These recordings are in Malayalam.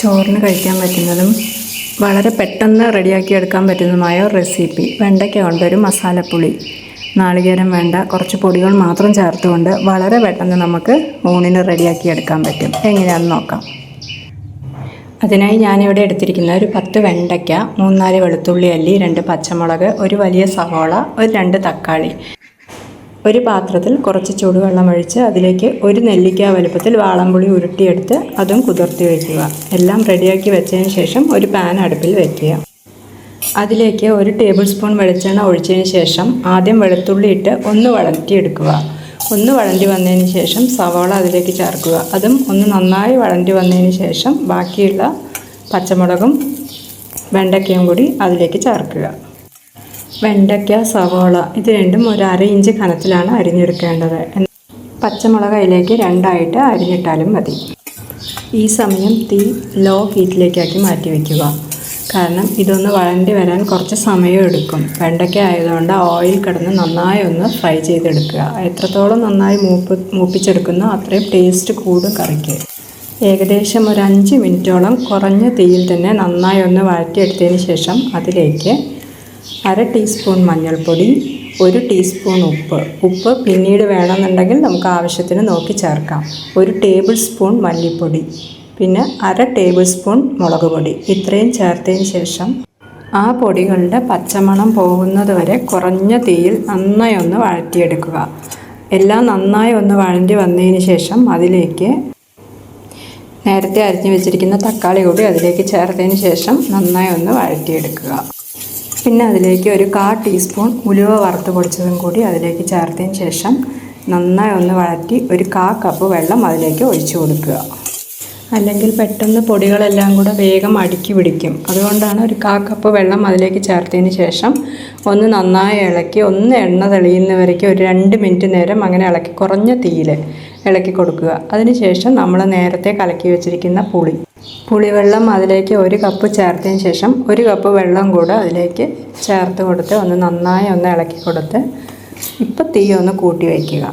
ചോറിന് കഴിക്കാൻ പറ്റുന്നതും വളരെ പെട്ടെന്ന് റെഡിയാക്കി എടുക്കാൻ പറ്റുന്നതുമായ റെസിപ്പി. വെണ്ടയ്ക്ക കൊണ്ട് ഒരു മസാലപ്പുളി നാളികേരം വേണ്ട കുറച്ച് പൊടികൾ മാത്രം ചേർത്തുകൊണ്ട് വളരെ പെട്ടെന്ന് നമുക്ക് ഊണിന് റെഡിയാക്കി എടുക്കാൻ പറ്റും. എങ്ങനെയാണെന്ന് നോക്കാം. അതിനായി ഞാനിവിടെ എടുത്തിരിക്കുന്ന ഒരു പത്ത് വെണ്ടയ്ക്ക മൂന്നാൽ വെളുത്തുള്ളി അല്ലി രണ്ട് പച്ചമുളക് ഒരു വലിയ സവോള ഒരു രണ്ട് തക്കാളി. ഒരു പാത്രത്തിൽ കുറച്ച് ചൂടുവെള്ളം ഒഴിച്ച് അതിലേക്ക് ഒരു നെല്ലിക്ക വലുപ്പത്തിൽ വാളംപുളി ഉരുട്ടിയെടുത്ത് അതും കുതിർത്തി വയ്ക്കുക. എല്ലാം റെഡിയാക്കി വെച്ചതിന് ശേഷം ഒരു പാൻ അടുപ്പിൽ വയ്ക്കുക. അതിലേക്ക് ഒരു ടേബിൾ സ്പൂൺ വെളിച്ചെണ്ണ ഒഴിച്ചതിന് ശേഷം ആദ്യം വെളുത്തുള്ളി ഇട്ട് ഒന്ന് വഴറ്റിയെടുക്കുക. ഒന്ന് വഴണ്ടി വന്നതിന് ശേഷം സവാള അതിലേക്ക് ചേർക്കുക. അതും ഒന്ന് നന്നായി വഴണ്ടി വന്നതിന് ശേഷം ബാക്കിയുള്ള പച്ചമുളകും വെണ്ടയ്ക്കയും കൂടി അതിലേക്ക് ചേർക്കുക. വെണ്ടയ്ക്ക സവോള ഇത് രണ്ടും ഒരു അര ഇഞ്ച് കനത്തിലാണ് അരിഞ്ഞെടുക്കേണ്ടത്. പച്ചമുളക് അതിലേക്ക് രണ്ടായിട്ട് അരിഞ്ഞിട്ടാലും മതി. ഈ സമയം തീ ലോ ഹീറ്റിലേക്കാക്കി മാറ്റി വയ്ക്കുക കാരണം ഇതൊന്ന് വഴണ്ടി വരാൻ കുറച്ച് സമയം എടുക്കും. വെണ്ടയ്ക്ക ആയതുകൊണ്ട് ഓയിൽ കിടന്ന് നന്നായി ഒന്ന് ഫ്രൈ ചെയ്തെടുക്കുക. എത്രത്തോളം നന്നായി മൂപ്പ് മൂപ്പിച്ചെടുക്കുന്നോ അത്രയും ടേസ്റ്റ് കൂടും കറിക്ക്. ഏകദേശം ഒരു അഞ്ച് മിനിറ്റോളം കുറഞ്ഞ തീയിൽ തന്നെ നന്നായി ഒന്ന് വഴറ്റിയെടുത്തതിന് ശേഷം അതിലേക്ക് അര ടീസ്പൂൺ മഞ്ഞൾപ്പൊടി ഒരു ടീസ്പൂൺ ഉപ്പ്. ഉപ്പ് പിന്നീട് വേണമെന്നുണ്ടെങ്കിൽ നമുക്ക് ആവശ്യത്തിന് നോക്കി ചേർക്കാം. ഒരു ടേബിൾ സ്പൂൺ മല്ലിപ്പൊടി പിന്നെ അര ടേബിൾ സ്പൂൺ മുളക് പൊടി. ഇത്രയും ചേർത്തതിന് ശേഷം ആ പൊടികളുടെ പച്ചമണം പോകുന്നത് വരെ കുറഞ്ഞ തീയിൽ നന്നായി ഒന്ന് വഴറ്റിയെടുക്കുക. എല്ലാം നന്നായി ഒന്ന് വഴണ്ടി വന്നതിന് ശേഷം അതിലേക്ക് നേരത്തെ അരിഞ്ഞു വെച്ചിരിക്കുന്ന തക്കാളി കൂടി അതിലേക്ക് ചേർത്തതിന് ശേഷം നന്നായി ഒന്ന് വഴറ്റിയെടുക്കുക. പിന്നെ അതിലേക്ക് ഒരു കാ ടീസ്പൂൺ ഉലുവ വറുത്ത് പൊടിച്ചതും കൂടി അതിലേക്ക് ചേർത്തതിന് ശേഷം നന്നായി ഒന്ന് വഴറ്റി ഒരു കാ കപ്പ് വെള്ളം അതിലേക്ക് ഒഴിച്ചു കൊടുക്കുക. അല്ലെങ്കിൽ പെട്ടെന്ന് പൊടികളെല്ലാം കൂടെ വേഗം അടുക്കി പിടിക്കും. അതുകൊണ്ടാണ് ഒരു കാ കപ്പ് വെള്ളം അതിലേക്ക് ചേർത്തതിന് ശേഷം ഒന്ന് നന്നായി ഇളക്കി ഒന്ന് എണ്ണ തെളിയുന്നവരേക്ക് ഒരു രണ്ട് മിനിറ്റ് നേരം അങ്ങനെ ഇളക്കി കുറഞ്ഞ തീയിൽ ഇളക്കി കൊടുക്കുക. അതിനുശേഷം നമ്മൾ നേരത്തെ കലക്കി വെച്ചിരിക്കുന്ന പുളി. പുളിവെള്ളം അതിലേക്ക് ഒരു കപ്പ് ചേർത്തതിന് ശേഷം ഒരു കപ്പ് വെള്ളം കൂടെ അതിലേക്ക് ചേർത്ത് കൊടുത്ത് ഒന്ന് നന്നായി ഒന്ന് ഇളക്കി കൊടുത്ത് ഇപ്പം തീ ഒന്ന് കൂട്ടി വയ്ക്കുക.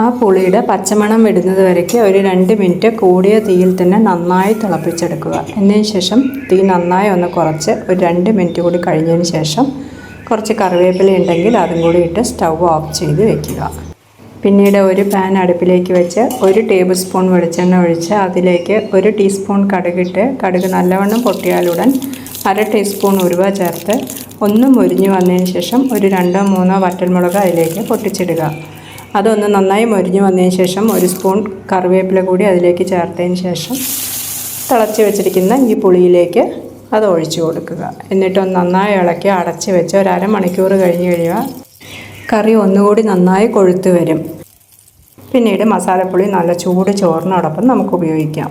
ആ പുളിയുടെ പച്ചമണം വിടുന്നത് വരയ്ക്ക് ഒരു രണ്ട് മിനിറ്റ് കൂടിയ തീയിൽ തന്നെ നന്നായി തിളപ്പിച്ചെടുക്കുക. എന്നതിന് ശേഷം തീ നന്നായി ഒന്ന് കുറച്ച് ഒരു രണ്ട് മിനിറ്റ് കൂടി കഴിഞ്ഞതിന് ശേഷം കുറച്ച് കറിവേപ്പില ഉണ്ടെങ്കിൽ അതും കൂടി ഇട്ട് സ്റ്റൗ ഓഫ് ചെയ്ത് വെക്കുക പിന്നീട് ഒരു പാൻ അടുപ്പിലേക്ക് വെച്ച് ഒരു ടേബിൾ സ്പൂൺ വെളിച്ചെണ്ണ ഒഴിച്ച് അതിലേക്ക് ഒരു ടീസ്പൂൺ കടുകിട്ട് കടുക് നല്ലവണ്ണം പൊട്ടിയാലുടൻ അര ടീസ്പൂൺ ഉരുവ ചേർത്ത് ഒന്ന് മുരിഞ്ഞു വന്നതിന് ശേഷം ഒരു രണ്ടോ മൂന്നോ വറ്റൽമുളക് അതിലേക്ക് പൊട്ടിച്ചിടുക. അതൊന്ന് നന്നായി മുരിഞ്ഞു വന്നതിന് ശേഷം ഒരു സ്പൂൺ കറിവേപ്പില കൂടി അതിലേക്ക് ചേർത്തതിന് ശേഷം തിളച്ച് വെച്ചിരിക്കുന്ന ഈ പുളിയിലേക്ക് അത് ഒഴിച്ചു കൊടുക്കുക. എന്നിട്ടൊന്ന് നന്നായി ഇളക്കി അടച്ച് വെച്ച് ഒരു അരമണിക്കൂർ കഴിഞ്ഞ് കഴിയുക. കറി ഒന്നുകൂടി നന്നായി കൊഴുത്ത് വരും. പിന്നീട് മസാലപ്പൊടി നല്ല ചൂട് ചോറിനോടൊപ്പം നമുക്ക് ഉപയോഗിക്കാം.